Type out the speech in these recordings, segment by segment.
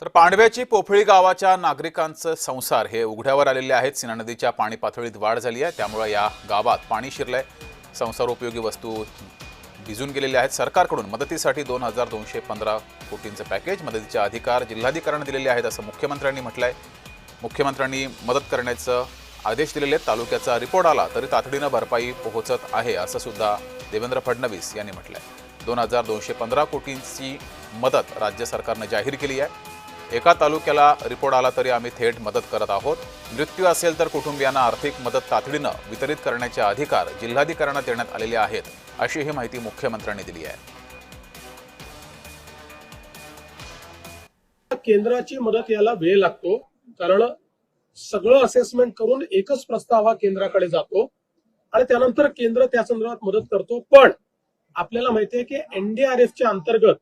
तर पांडव्याची पोफळी गावाच्या नागरिकांचं संसार हे उघड्यावर आलेले आहेत. सिना नदीच्या पाणी पातळीत वाढ झाली आहे. त्यामुळे या गावात पाणी शिरलंय. संसारोपयोगी वस्तू भिजून गेलेल्या आहेत. सरकारकडून मदतीसाठी दोन हजार दोनशे पंधरा कोटींचं पॅकेज मदतीचे अधिकार जिल्हाधिकाऱ्यांना दिलेले आहेत असं मुख्यमंत्र्यांनी म्हटलंय. मुख्यमंत्र्यांनी मदत करण्याचं आदेश दिलेले आहेत. तालुक्याचा रिपोर्ट आला तरी तातडीनं भरपाई पोहोचत आहे असं सुद्धा देवेंद्र फडणवीस यांनी म्हटलंय. दोन हजार दोनशे पंधरा कोटींची मदत राज्य सरकारनं जाहीर केली आहे. एका तालुक्याला रिपोर्ट आला तरी आम्ही थेट मदत करत आहोत. मृत्यू असेल तर कुटुंबियांना आर्थिक मदत तातडीनं वितरित करण्याचे अधिकार जिल्हाधिकाऱ्यांना देण्यात आलेले आहेत अशी ही माहिती मुख्यमंत्र्यांनी दिली आहे. केंद्राची मदत याला वेळ लागतो. कारण सगळं असेसमेंट करून एकच प्रस्ताव हा केंद्राकडे जातो. आणि त्यानंतर केंद्र त्या संदर्भात मदत करतो. पण आपल्याला माहितीये की एनडीआरएफच्या अंतर्गत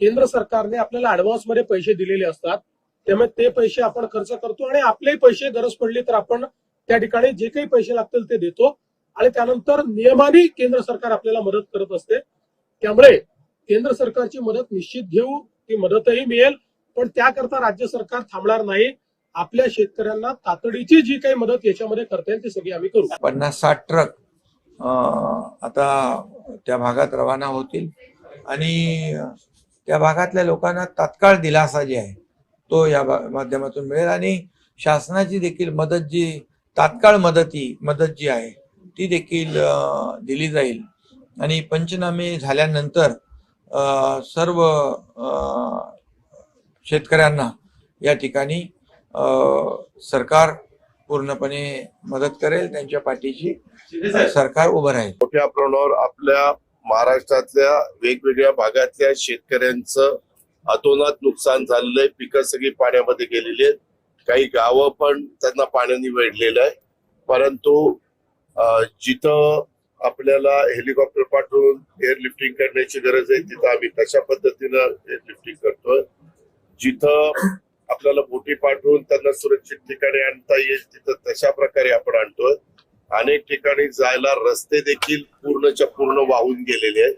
केंद्र सरकारने आपल्याला ऍडव्हान्समध्ये पैसे दिलेले असतात त्यामुळे ते पैसे आपण खर्च करतो आणि आपले पैसे गरज पडली तर आपण त्या ठिकाणी जे काही पैसे लागतील ते देतो. आणि त्यानंतर नियमाने केंद्र सरकार आपल्याला मदत करत असते. त्यामुळे केंद्र सरकारची मदत निश्चित घेऊ ती मदतही मिळेल. पण त्याकरता राज्य सरकार थांबणार नाही. आपल्या शेतकऱ्यांना तातडीची जी काही मदत याच्यामध्ये करता येईल ती सगळी आम्ही करू. पन्नास साठ ट्रक आता त्या भागात रवाना होतील. आणि त्या भागातल्या लोकांना तात्काळ दिलासा जे आहे तो या माध्यमातून मिळेल आणि शासनाची देखील मदत जी तात्काळ मदती मदत जी आहे ती देखील दिली जाईल. आणि पंचनामे झाल्यानंतर सर्व शेतकऱ्यांना या ठिकाणी सरकार पूर्णपणे मदत करेल त्यांच्या पाठीशी सरकार उभं राहील. मोठ्या प्रमाणावर आपल्या महाराष्ट्रातल्या वेगवेगळ्या भागातल्या शेतकऱ्यांचं अतोनात नुकसान झालेलं आहे. पिकं सगळी पाण्यामध्ये गेलेली आहेत. काही गावं पण त्यांना पाण्याने वेढलेलं आहे. परंतु जिथं आपल्याला हेलिकॉप्टर पाठवून एअरलिफ्टिंग करण्याची गरज आहे तिथं आम्ही तशा पद्धतीनं एअरलिफ्टिंग करतोय. जिथं आपल्याला बोटी पाठवून त्यांना सुरक्षित ठिकाणी आणता येईल तिथं तशा प्रकारे आपण आणतोय. अनेक ठिकाणी जायला रस्ते देखील पूर्णच्या पूर्ण वाहून गेलेले आहेत.